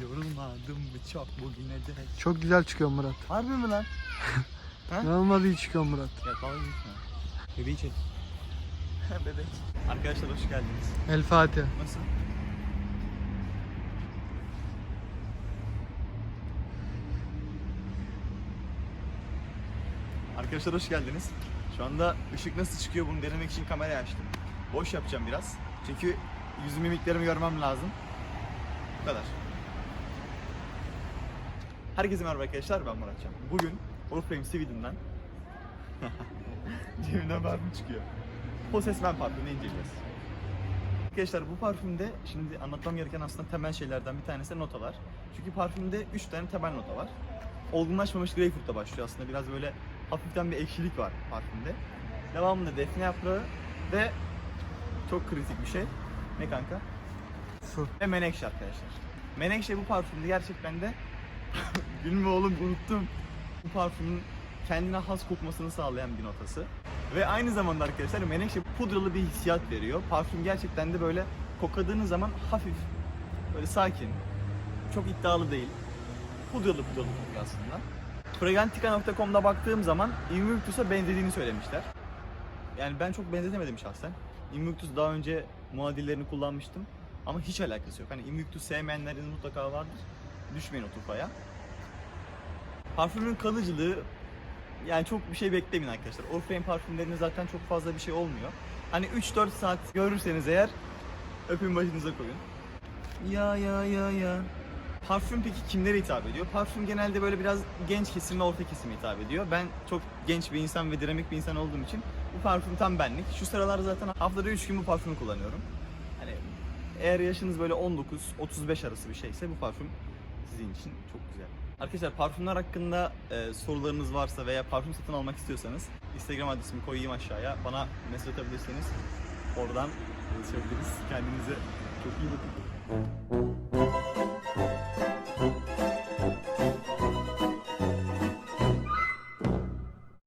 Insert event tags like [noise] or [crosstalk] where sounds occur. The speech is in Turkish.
Yorulmadım mı çok bugüne de. Çok güzel çıkıyor Murat. Harbi mi lan? [laughs] Ha? İnanılmaz iyi çıkıyor Murat. Ya dalga geçme. Bebeği çek. [laughs] Bebek. Arkadaşlar hoş geldiniz. El Fatiha. Nasıl? Arkadaşlar hoş geldiniz. Şu anda ışık nasıl çıkıyor bunu denemek için kamerayı açtım. Boş yapacağım biraz. Çünkü yüz mimiklerimi görmem lazım. Bu kadar. Herkese merhaba arkadaşlar ben Muratcan. Bugün Oriflame Sweden'den [laughs] Cebimden parfüm çıkıyor. Possess Man parfümünü inceleyeceğiz. Arkadaşlar bu parfümde şimdi anlatmam gereken aslında temel şeylerden bir tanesi notalar. Çünkü parfümde 3 tane temel nota var. Olgunlaşmamış greyfurtla başlıyor aslında. Biraz böyle hafiften bir ekşilik var parfümde. Devamında defne yaprağı ve çok kritik bir şey. Ne kanka? Su. Ve menekşe arkadaşlar. Menekşe bu parfümde gerçekten de [laughs] Gülme oğlum unuttum. Bu parfümün kendine has kokmasını sağlayan bir notası. Ve aynı zamanda arkadaşlar menekşe pudralı bir hissiyat veriyor. Parfüm gerçekten de böyle kokladığınız zaman hafif, böyle sakin, çok iddialı değil. Pudralı pudralı kokuyor aslında. Fragrantica.com'da baktığım zaman Invictus'a benzediğini söylemişler. Yani ben çok benzetemedim şahsen. Invictus daha önce muadillerini kullanmıştım. Ama hiç alakası yok. Hani Invictus sevmeyenlerin mutlaka vardır. Düşmeyin o tufaya. Parfümün kalıcılığı yani çok bir şey beklemeyin arkadaşlar. Oriflame parfümlerinde zaten çok fazla bir şey olmuyor. Hani 3-4 saat görürseniz eğer öpün başınıza koyun. Ya ya ya ya. Parfüm peki kimlere hitap ediyor? Parfüm genelde böyle biraz genç kesim ve orta kesime hitap ediyor. Ben çok genç bir insan ve dinamik bir insan olduğum için bu parfüm tam benlik. Şu sıralar zaten haftada 3 gün bu parfümü kullanıyorum. Hani eğer yaşınız böyle 19-35 arası bir şeyse bu parfüm sizin için çok güzel. Arkadaşlar parfümler hakkında e, sorularınız varsa veya parfüm satın almak istiyorsanız Instagram adresimi koyayım aşağıya. Bana mesaj atabilirseniz oradan yazışabiliriz. Kendinize çok iyi bakın.